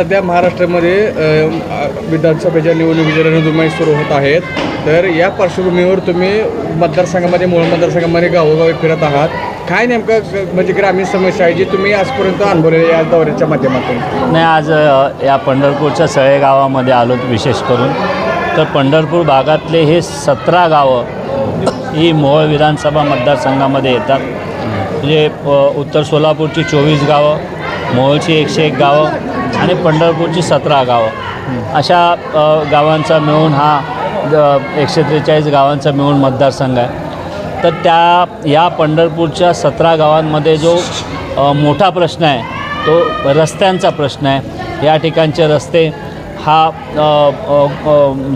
सध्या महाराष्ट्रामध्ये विधानसभेच्या निवडणुकीचे रणधुमाई सुरू होत आहेत. तर या पार्श्वभूमीवर तुम्ही मतदारसंघामध्ये मूळ मतदारसंघामध्ये गावोगावी फिरत आहात. काय नेमकं म्हणजे ग्रामीण समस्या आहे जी तुम्ही आजपर्यंत अनुभवलेली या दौऱ्याच्या माध्यमातून? नाही आज या पंढरपूरच्या सळे गावामध्ये आलो विशेष करून. तर पंढरपूर भागातले हे सतरा गावं ही मोहोळ विधानसभा मतदारसंघामध्ये येतात. म्हणजे उत्तर सोलापूरची चोवीस गावं मोहोळची एकशे एक गावं आणि पंढरपूरची सतरा गावं. अशा गावांचा मिळून हा एकशे त्रेचाळीस गावांचा मिळून मतदारसंघ आहे. तर त्या या पंढरपूरच्या सतरा गावांमध्ये जो मोठा प्रश्न आहे तो रस्त्यांचा प्रश्न आहे. या ठिकाणचे रस्ते हा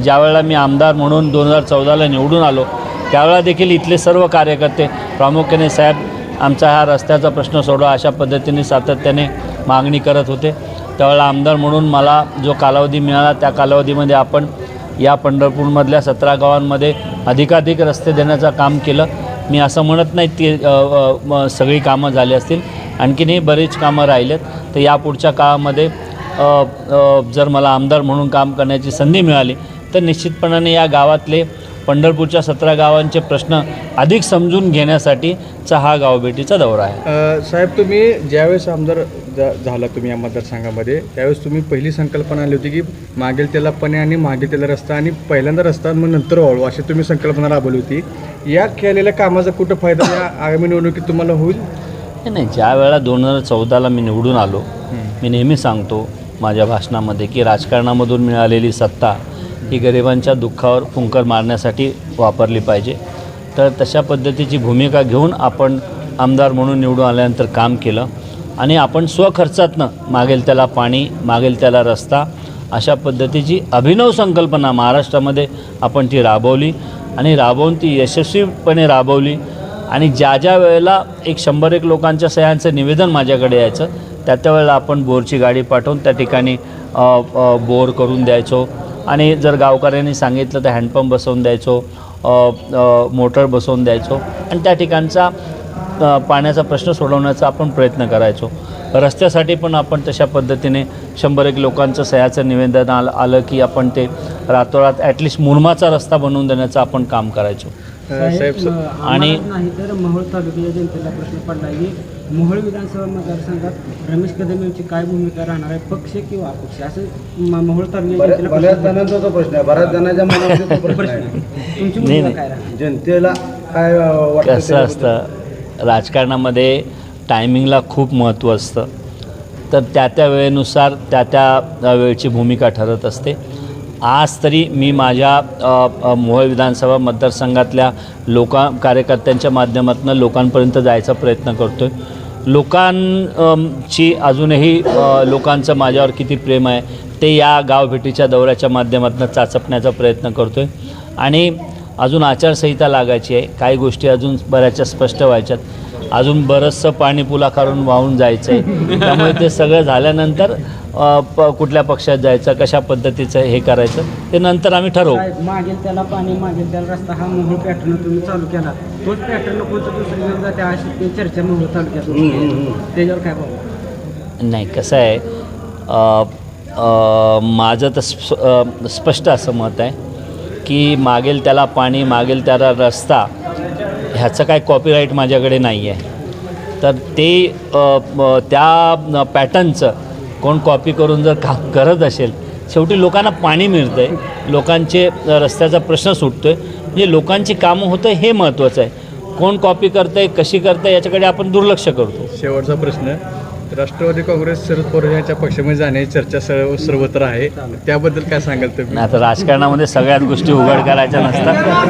ज्यावेळेला मी आमदार म्हणून दोन हजार चौदाला निवडून आलो त्यावेळेला देखील इथले सर्व कार्यकर्ते प्रामुख्याने साहेब आमचा हा रस्त्याचा प्रश्न सोडवा अशा पद्धतीने सातत्याने मागणी करत होते. त्यावेळेला आमदार म्हणून मला जो कालावधी मिळाला त्या कालावधीमध्ये आपण या पंढरपूरमधल्या सतरा गावांमध्ये अधिकाधिक रस्ते देण्याचं काम केलं. मी असं म्हणत नाही ती सगळी कामं झाली असतील. आणखीनही बरीच कामं राहिलेत. तर या पुढच्या काळामध्ये जर मला आमदार म्हणून काम करण्याची संधी मिळाली तर निश्चितपणाने या गावातले पंढरपूरच्या सतरा गावांचे प्रश्न अधिक समजून घेण्यासाठीचा हा गावभेटीचा दौरा आहे. साहेब तुम्ही ज्यावेळेस आमदार जा झाला तुम्ही या मतदारसंघामध्ये त्यावेळेस तुम्ही पहिली संकल्पना आली होती की मागेल त्याला पणे आणि मागेल त्याला रस्ता आणि पहिल्यांदा रस्ता मग नंतर वाळू अशी तुम्ही संकल्पना राबवली होती. या केलेल्या कामाचा कुठं फायदा या आगामी निवडणुकीत तुम्हाला होईल? नाही, नाही ज्या वेळेला दोन हजार चौदाला मी निवडून आलो मी नेहमी सांगतो माझ्या भाषणामध्ये की राजकारणामधून मिळालेली सत्ता ही गरिबांच्या दुःखावर फुंकर मारण्यासाठी वापरली पाहिजे. तर तशा पद्धतीची भूमिका घेऊन आपण आमदार म्हणून निवडून आल्यानंतर काम केलं. आणि आपण स्वखर्चातनं मागेल त्याला पाणी मागेल त्याला रस्ता अशा पद्धतीची अभिनव संकल्पना महाराष्ट्रामध्ये आपण ती राबवली आणि राबवून ती यशस्वीपणे राबवली. आणि ज्या ज्या वेळेला एक शंभर एक लोकांच्या सह्यांचं निवेदन माझ्याकडे यायचं त्या त्या वेळेला आपण बोरची गाडी पाठवून त्या ठिकाणी बोर करून द्यायचो. आणि जर गावकऱ्यांनी सांगितलं तर हँडपंप बसवून द्यायचो मोटर बसवून द्यायचो. आणि त्या ठिकाणचा पाण्याचा प्रश्न सोडवण्याचा आपण प्रयत्न करायचो. रस्त्यासाठी पण आपण तशा पद्धतीने शंभर एक लोकांचं सह्याचं निवेदन आलं आलं की आपण ते रातोरात ॲटलिस्ट मुरमाचा रस्ता बनवून देण्याचं आपण काम करायचो. आणि- मोहोळ मोहोळ विधानसभा मतदारसंघात रमेश कदम यांची काय भूमिका राहणार आहे? पक्ष किंवा अपक्ष? असं म- मोहोळ बऱ्या- बऱ्याच पडला. जणांचा तो प्रश्न आहे. बऱ्याच जणांच्या मनामध्ये तो प्रश्न आहे. तुमची नाही, भूमिका नाही. काय राहणार? जनतेला काय अं, वाटतं कसं? असतं राजकारणामध्ये टायमिंगला खूप महत्त्व असतं. तर त्या त्या वेळेनुसार त्या त्या वेळची भूमिका ठरत असते. आज तरी मी माझ्या मोहळ मोहोळ विधानसभा मतदारसंघातल्या लोका कार्यकर्त्यांच्या माध्यमातून लोकांपर्यंत जायचा प्रयत्न करतो आहे लोकांची अजूनही लोकांचं माझ्यावर किती प्रेम आहे ते या गावभेटीच्या दौऱ्याच्या माध्यमातून चाचपण्याचा प्रयत्न करतो आहे आणि अजून आचारसंहिता लागायची आहे. काही गोष्टी अजून बऱ्याचशा स्पष्ट व्हायच्यात. अजून बरंचसं पाणी पुलाखालून वाहून जायचं आहे त्यामुळे ते सगळं झाल्यानंतर प कुठल्या पक्षात जायचं कशा पद्धतीचं हे करायचं ते नंतर आम्ही ठरवू. साहेब, मागेल त्याला पाणी मागेल त्याला रस्ता हा मोहोळ पॅटर्न तुम्ही चालू केला. तोच पॅटर्न कोणतं दुसरी घेऊन जाते अशी ते चर्चा मोहोळ तालुक्यात होती. त्याच्यावर काय बोलू नाही कसं आहे अ, अ, माझं तर स्प अ, स्पष्ट असं मत आहे की मागेल त्याला पाणी मागेल त्याला रस्ता ह्याचं काय कॉपीराईट माझ्याकडे नाही आहे तर ते त्या पॅटर्नचं कोण कॉपी करून जर काम करत असेल शेवटी लोकांना पाणी मिळतं आहे लोकांचे रस्त्याचा प्रश्न सुटतो आहे म्हणजे लोकांची कामं होतं हे महत्त्वाचं आहे. कोण कॉपी करतं आहे कशी करतं आहे याच्याकडे आपण दुर्लक्ष करतो. शेवटचा प्रश्न राष्ट्रवादी काँग्रेस शरद पवार यांच्या पक्षामध्ये जाण्याची चर्चा सर्व सर्वत्र आहे. त्याबद्दल काय सांगाल तुम्ही? आता राजकारणामध्ये सगळ्याच गोष्टी उघड करायच्या नसतात.